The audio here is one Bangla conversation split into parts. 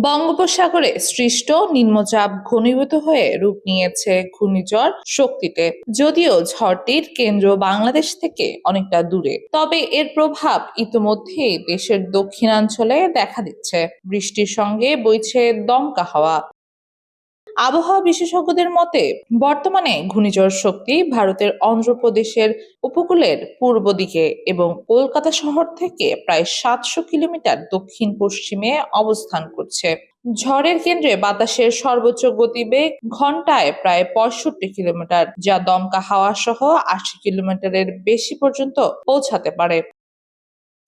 বঙ্গোপসাগরে সৃষ্ট নিম্নচাপ ঘনীভূত হয়ে রূপ নিয়েছে ঘূর্ণিঝড় শক্তিতে। যদিও ঝড়টির কেন্দ্র বাংলাদেশ থেকে অনেকটা দূরে। তবে এর প্রভাব ইতোমধ্যেই দেশের দক্ষিণাঞ্চলে দেখা দিচ্ছে। বৃষ্টির সঙ্গে বইছে দমকা হাওয়া। আবহাওয়া বিশেষজ্ঞদের মতে, বর্তমানে ঘূর্ণিঝড় শক্তি ভারতের অন্ধ্রপ্রদেশের উপকূলের পূর্ব দিকে এবং কলকাতা শহর থেকে প্রায় সাতশো কিলোমিটার দক্ষিণ পশ্চিমে অবস্থান করছে। ঝড়ের কেন্দ্রে বাতাসের সর্বোচ্চ গতিবেগ ঘন্টায় প্রায় পঁয়ষট্টি কিলোমিটার, যা দমকা হাওয়া সহ আশি কিলোমিটারের বেশি পর্যন্ত পৌঁছাতে পারে।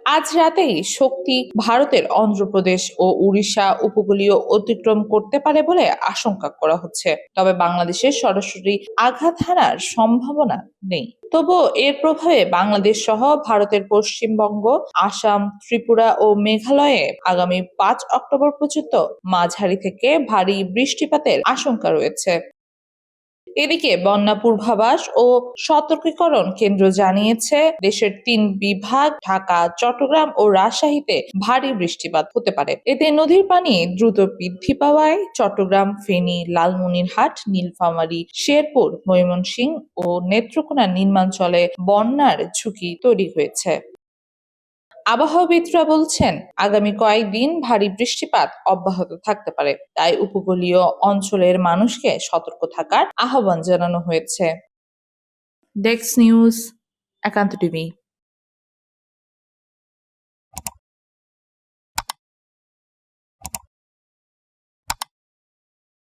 আজ রাতেই শক্তি ভারতের অন্ধ্রপ্রদেশ ও উড়িষ্যা উপকূলীয় অতিক্রম করতে পারে বলে আশঙ্কা করা হচ্ছে। তবে বাংলাদেশের সরাসরি আঘাত হানার সম্ভাবনা নেই। তবুও এর প্রভাবে বাংলাদেশ সহ ভারতের পশ্চিমবঙ্গ, আসাম, ত্রিপুরা ও মেঘালয়ে আগামী পাঁচ অক্টোবর পর্যন্ত মাঝারি থেকে ভারী বৃষ্টিপাতের আশঙ্কা রয়েছে। এদিকে বন্যা পূর্বাভাস ও সতর্কীকরণ কেন্দ্র জানিয়েছে, দেশের তিন বিভাগ, ঢাকা, চট্টগ্রাম ও রাজশাহীতে ভারী বৃষ্টিপাত হতে পারে। এতে নদীর পানি দ্রুত বৃদ্ধি পাওয়ায় চট্টগ্রাম, ফেনী, লালমনিরহাট, নীলফামারী, শেরপুর, ময়মনসিংহ ও নেত্রকোনা নির্মাঞ্চলে বন্যার ঝুঁকি তৈরি হয়েছে। আবহাওয়াবিদরা বলছেন, আগামী কয়েকদিন ভারী বৃষ্টিপাত অব্যাহত থাকতে পারে। তাই উপকূলীয় অঞ্চলের মানুষকে সতর্ক থাকার আহ্বান জানানো হয়েছে। ডেক্স নিউজ, একান্ত টিভি।